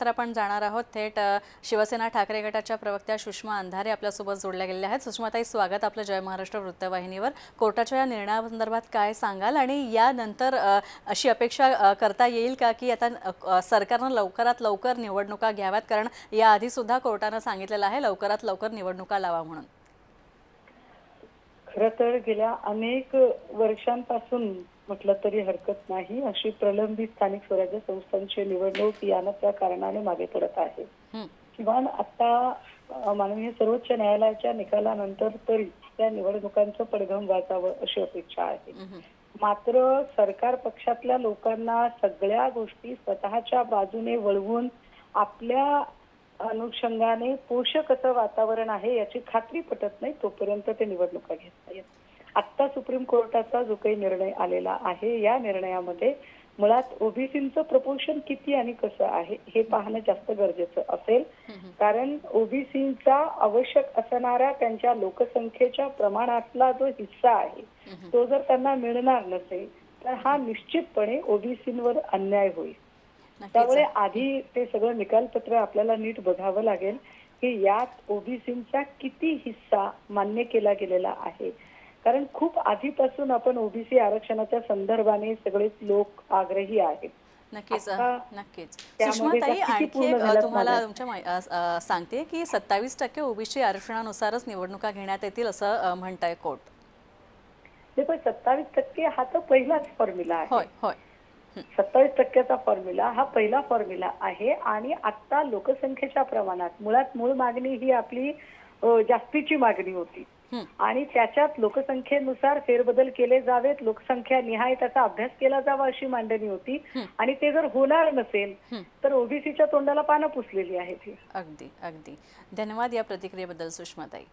त्यानंतर आपण जाणार आहोत थेट शिवसेना ठाकरे गटाच्या प्रवक्त्या सुषमा अंधारे आपल्यासोबत जोडल्या गेलेल्या आहेत. सुषमाताई स्वागत आपलं जय महाराष्ट्र वृत्तवाहिनीवर. कोर्टाच्या या निर्णयासंदर्भात काय सांगाल? आणि यानंतर अशी अपेक्षा करता येईल का की आता सरकारनं लवकरात लवकर निवडणुका घ्याव्यात? कारण याआधी सुद्धा कोर्टानं सांगितलेलं आहे लवकरात लवकर निवडणुका लावा म्हणून. खर तर गेल्या अनेक वर्षांपासून म्हटलं तरी हरकत नाही अशी प्रलंबित स्थानिक स्वराज्य संस्थांची निवडणूक यानं त्या कारणाने मागे पडत आहे हं. किमान आता माननीय सर्वोच्च न्यायालयाच्या निकालानंतर तरी त्या निवडणुकांचं पडघम वाचावं अशी अपेक्षा आहे. मात्र सरकार पक्षातल्या लोकांना सगळ्या गोष्टी स्वतःच्या बाजूने वळवून आपल्या अनुषंगाने पोषक असं वातावरण आहे याची खात्री पटत नाही तोपर्यंत ते निवडणुका घेता येत आत्ता सुप्रीम कोर्टाचा जो काही निर्णय आलेला आहे या निर्णयामध्ये मुळात ओबीसीचं प्रपोर्शन किती आणि कसं आहे हे पाहणं जास्त गरजेचं असेल. कारण ओबीसीचा आवश्यक असणाऱ्या त्यांच्या लोकसंख्येच्या प्रमाणातला जो हिस्सा आहे तो जर त्यांना मिळणार नसेल तर हा निश्चितपणे ओबीसीवर अन्याय होईल. त्यामुळे आधी ते सगळं निकालपत्र आपल्याला नीट बघावं लागेल की यात ओबीसीचा किती हिस्सा मान्य केला गेलेला आहे. कारण खूप आधीपासून आपण ओबीसी आरक्षणाच्या संदर्भाने सगळेच लोक आग्रही आहेत. नक्कीच नक्कीच. सुषमाताई आणखी एक तुम्हाला? तुमच्या सांगते की सत्तावीस टक्के ओबीसी आरक्षणानुसारच निवडणुका घेण्यात येतील असं म्हणताय कोर्ट. ते पण सत्तावीस टक्के हा तर पहिलाच फॉर्म्युला आहे. होय होय. सत्तावीस टक्क्याचा फॉर्म्युला हा पहिला फॉर्म्युला आहे आणि आता लोकसंख्येच्या प्रमाणात मुळात मूळ मागणी ही आपली जास्तीची मागणी होती. आणि त्याच्यात लोकसंख्येनुसार फेरबदल केले जावेत लोकसंख्या निहाय त्याचा अभ्यास केला जावा अशी मांडणी होती. आणि ते जर होणार नसेल. तर ओबीसीच्या तोंडाला पानं पुसलेली आहेत ही. अगदी अगदी. धन्यवाद या प्रतिक्रियेबद्दल सुषमाताई.